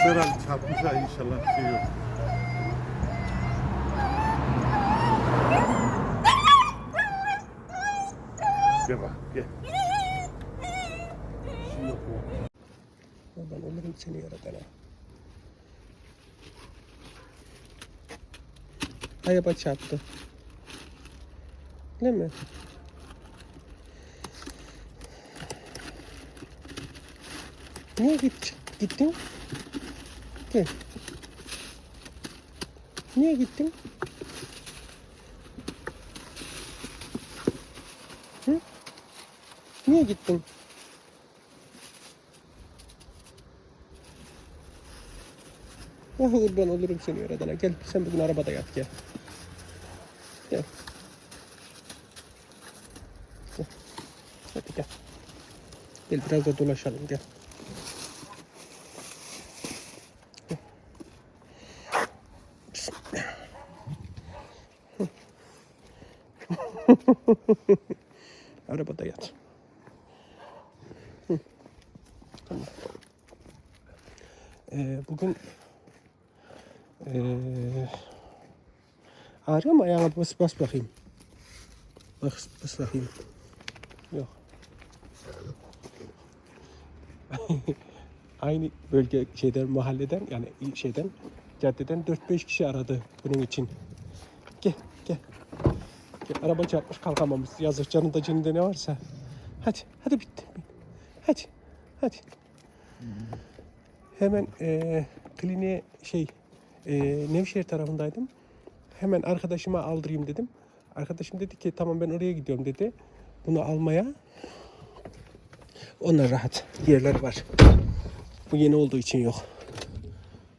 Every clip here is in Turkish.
Herhalde çarpmışlar inşallah bir şey yok. Gel bak gel. Şey yok ya. Ben olurum seni yaratana. Araba çarptı. Değil mi? Niye git, gittin? Gel. Niye gittin? Hı? Niye gittin? Ah kurban olurum seni yaradana. Gel sen bugün arabada yat gel. Gel. Gel. Hadi gel. Gel biraz da dolaşalım. Gel. arabada yat. Tamam. Ee, bugün ee, ağrıyor mu ayağına bas bas bakayım. Bas bas bakayım. Yok. Aynı bölge şeyden mahalleden yani şeyden caddeden 4-5 kişi aradı bunun için. Gel gel. Araba çarpmış kalkamamış. Yazık canında canında ne varsa. Hadi hadi bitti. Hadi hadi. Hemen eee kliniğe şey eee Nevşehir tarafındaydım. Hemen arkadaşıma aldırayım dedim. Arkadaşım dedi ki tamam ben oraya gidiyorum dedi. Bunu almaya. Onlar rahat. Yerler var. Bu yeni olduğu için yok.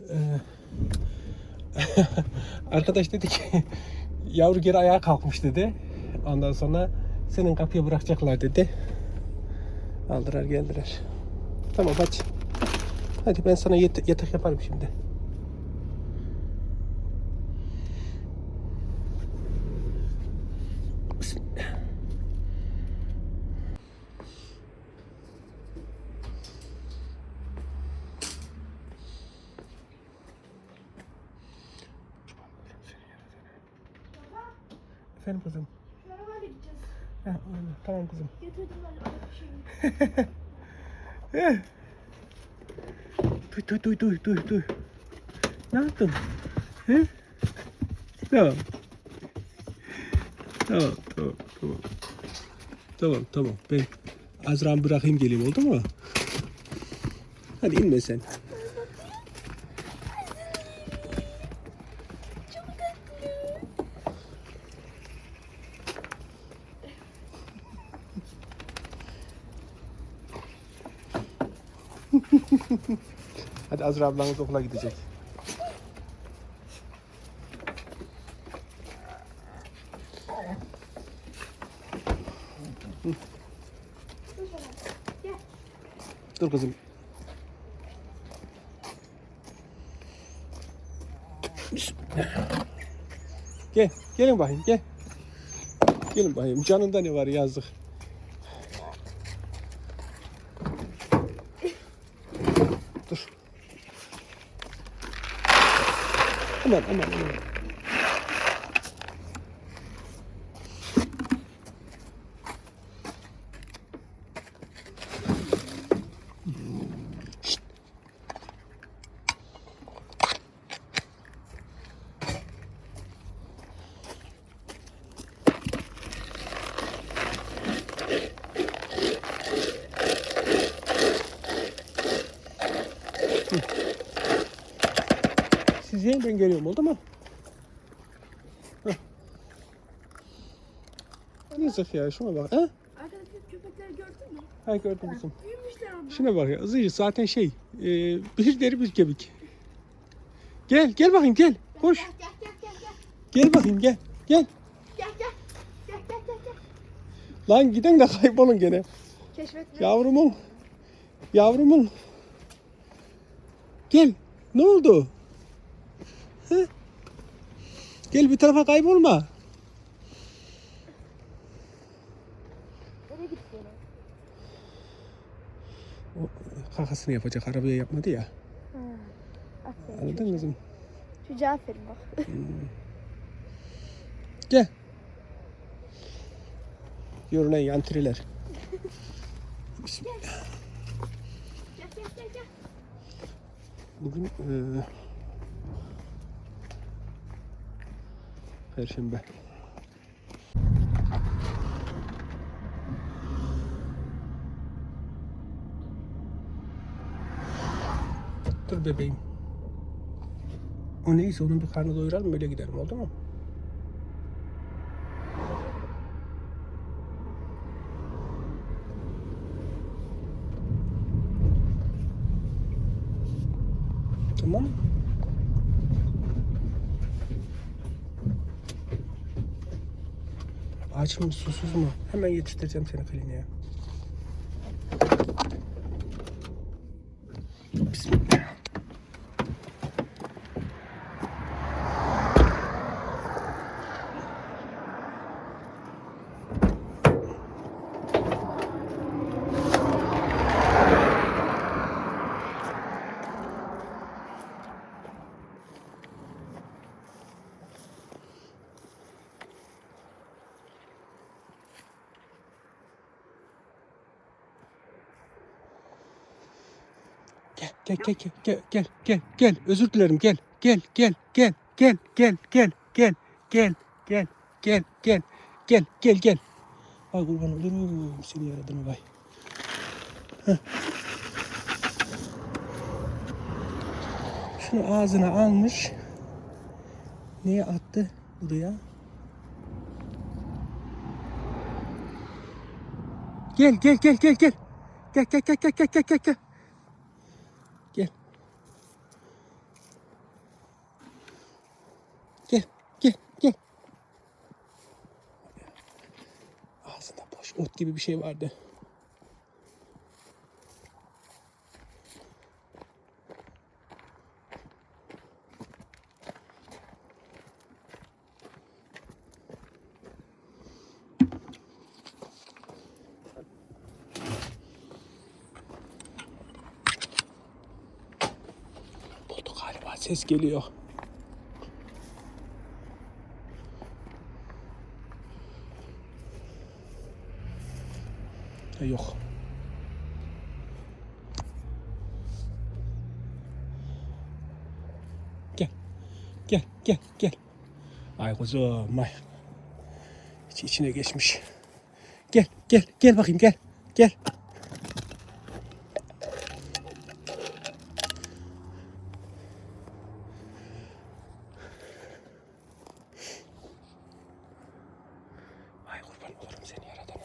Eee, Arkadaş dedi ki yavru geri ayağa kalkmış dedi. Ondan sonra senin kapıya bırakacaklar dedi. Aldırar geldiler. Tamam hadi. Hadi ben sana yat- yatak yaparım şimdi. Efendim kızım. Arabayla gideceğiz. Ha, öyle. Tamam kızım. Getirdim ben o şeyi. Duy duy duy duy duy duy. Ne yaptın? He? Tamam. Tamam tamam tamam. Tamam tamam ben Azra'mı bırakayım geleyim oldu mu? Hadi inme sen. Hadi Azra ablanız okula gidecek. Dur kızım. Gel, gelin bakayım, gel. Gelin bakayım, canında ne var yazık. Dur. Aman aman aman. Yiyin ben geliyorum oldu mu? Hah. Yazık ya şuna bak. Ha? Arkadaki köpekleri gördün mü? Ha gördüm kızım. Büyümüşler onlar. Şuna bak ya. Zıcı zaten şey. E, bir deri bir kemik. Gel gel bakayım gel. Koş. Gel gel gel gel gel. Gel bakayım gel. Gel. Gel gel. Gel gel gel gel. Lan giden de kaybolun gene. Keşfetme. Yavrumun. Yavrumun. Gel. Ne oldu? Hı? Gel bir tarafa kaybolma. O kakasını yapacak arabaya yapmadı ya. Ha. Aferin. Anladın çocuğa. kızım? Çocuğa aferin bak. Gel. Yorulan yantriler. Gel gel gel gel. Bugün eee Perşembe. Dur bebeğim. O neyse onun bir karnı doyuralım öyle gidelim oldu mu? Tamam mı? Aç mı susuz mu? Hemen yetiştireceğim seni kliniğe. Bismillah. Gel gel gel gel gel gel gel özür dilerim gel gel gel gel gel gel gel gel gel gel gel gel gel gel gel Ay kurban olurum seni yaradığına vay. Şunu ağzına almış. Neye attı buraya? Gel gel gel. Gel gel gel gel gel gel gel gel. Gel. Gel, gel, gel. Ağzında boş ot gibi bir şey vardı. Buldu galiba ses geliyor. Ha, yok. Gel. Gel, gel, gel. Ay kuzum, ay. İçi içine geçmiş. Gel, gel, gel bakayım gel. Gel. Ay kurban olurum seni yaradana.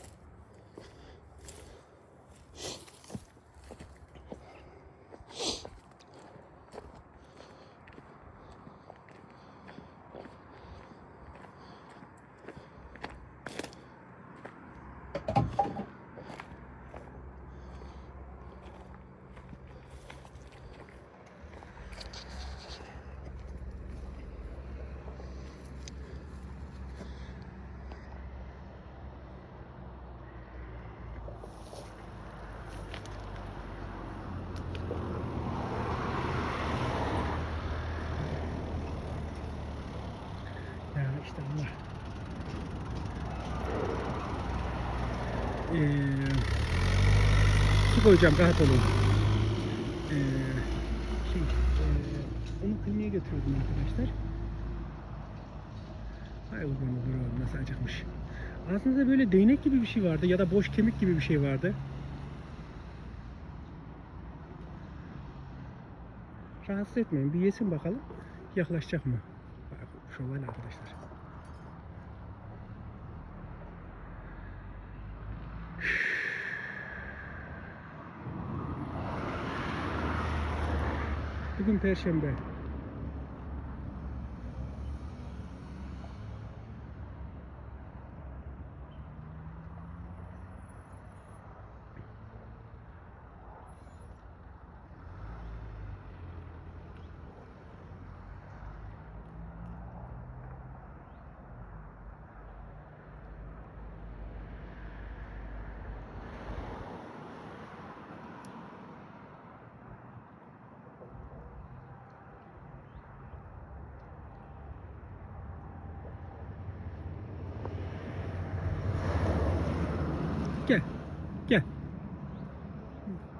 Ya işte Allah. Ee, su koyacağım rahat olun. Ee, şey, ee, onu kliniğe götürdüm arkadaşlar. Ay kurban olurum nasıl acıkmış. Ağzınızda böyle değnek gibi bir şey vardı ya da boş kemik gibi bir şey vardı. Rahatsız etmeyin. Bir yesin bakalım. Yaklaşacak mı? Şövalye arkadaşlar. Bugün Perşembe.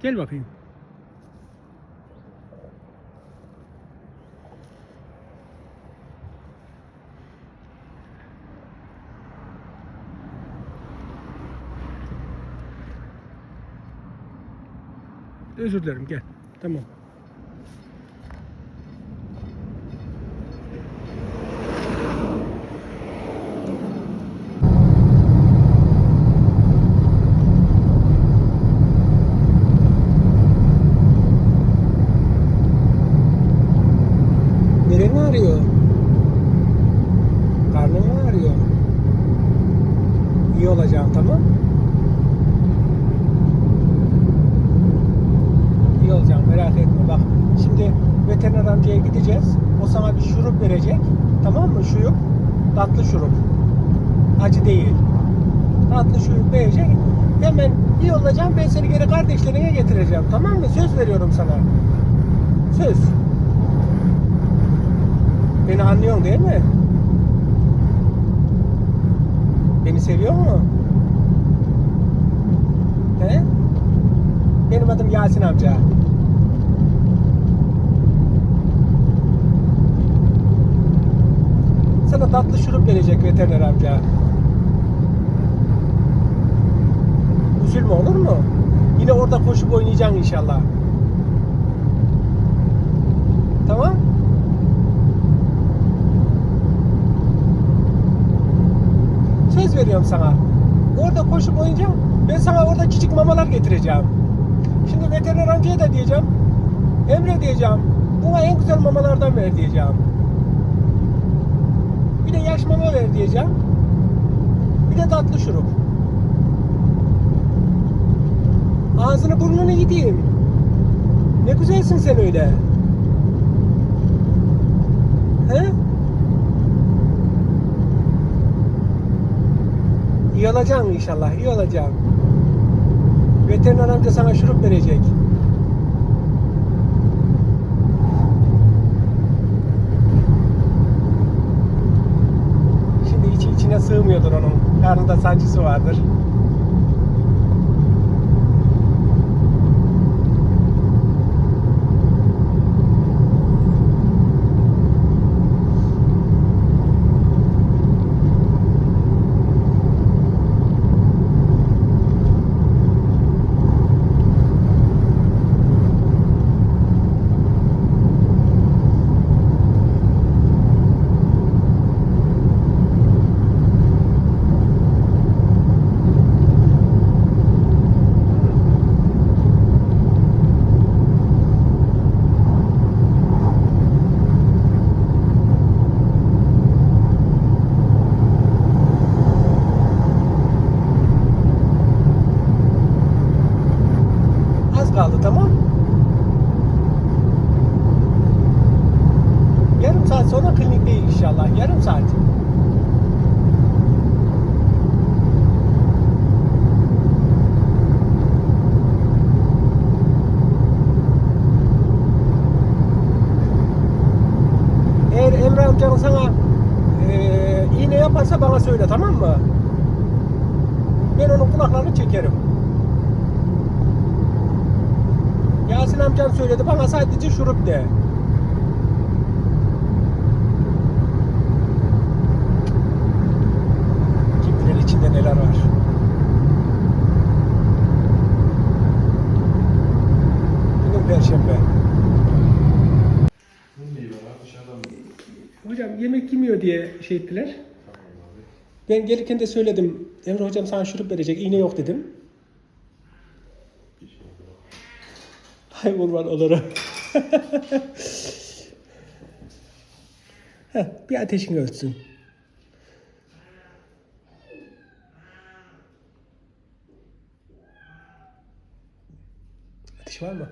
Gel bakayım. Özür dilerim gel. Tamam. Nereni ağrıyor? Karnın mı ağrıyor? İyi olacağım tamam? İyi olacağım merak etme bak. Şimdi veteriner amcaya gideceğiz. O sana bir şurup verecek. Tamam mı? Şurup. Tatlı şurup. Acı değil. Tatlı şurup verecek. Hemen iyi olacağım. Ben seni geri kardeşlerine getireceğim. Tamam mı? Söz veriyorum sana. Söz. Beni anlıyorsun değil mi? Beni seviyor mu? He? Benim adım Yasin amca. Sana tatlı şurup verecek veteriner amca. Üzülme olur mu? Yine orada koşup oynayacaksın inşallah. Tamam? Söz veriyorum sana. Orada koşup oynayacağım. Ben sana orada küçük mamalar getireceğim. Şimdi veteriner amcaya da diyeceğim. Emre diyeceğim. Buna en güzel mamalardan ver diyeceğim. Bir de yaş mama ver diyeceğim. Bir de tatlı şurup. Ağzını burnunu yediğim. Ne güzelsin sen öyle. He? İyi olacaksın inşallah, iyi olacaksın. Veteriner amca sana şurup verecek. karnı da sancısı vardır. İnşallah. Yarım saat. Eğer Emre amcanın sana eee iğne yaparsa bana söyle tamam mı? Ben onun kulaklarını çekerim. Yasin amcan söyledi bana sadece şurup de. Şey ettiler. Ben gelirken de söyledim. Emre hocam sana şurup verecek. iğne yok dedim. Hay kurban olurum. Heh, bir ateşin ölsün. Ateş var mı?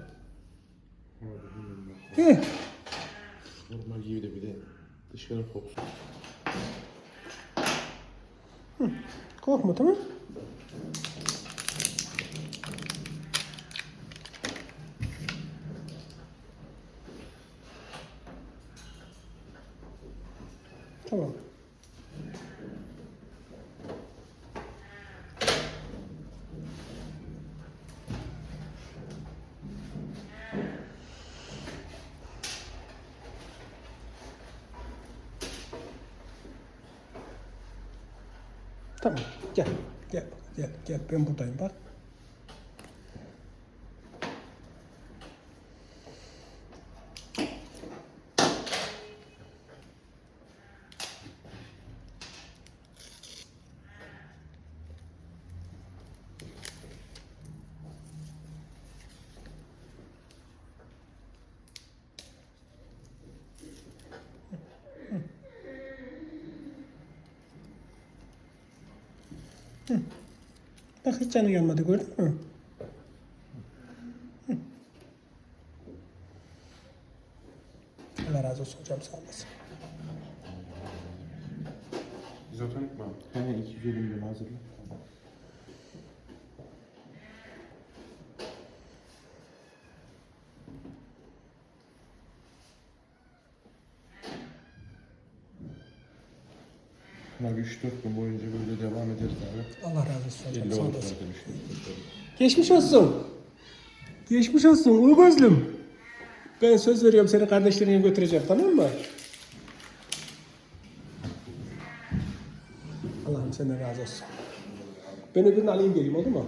Heh, Normal gibi de bir de dışarı kokusu. Korkma tamam Tamam. Tamam. Gel. Gel. Gel. Gel. Ben buradayım bak. Bak hiç canı yanmadı gördün mü? Hı. Allah razı olsun hocam sağ olasın. İzotonik mi abi? He 250 milyon hazırla. Bak 3-4 gün boyunca böyle devam ederiz abi. Allah razı olsun hocam 50 sağ olur olasın. zaten işte. Geçmiş olsun. Geçmiş olsun Uğuzlum. Ben söz veriyorum seni kardeşlerine götüreceğim tamam mı? Allah'ım senden razı olsun. Ben öbürünü alayım geleyim oldu mu?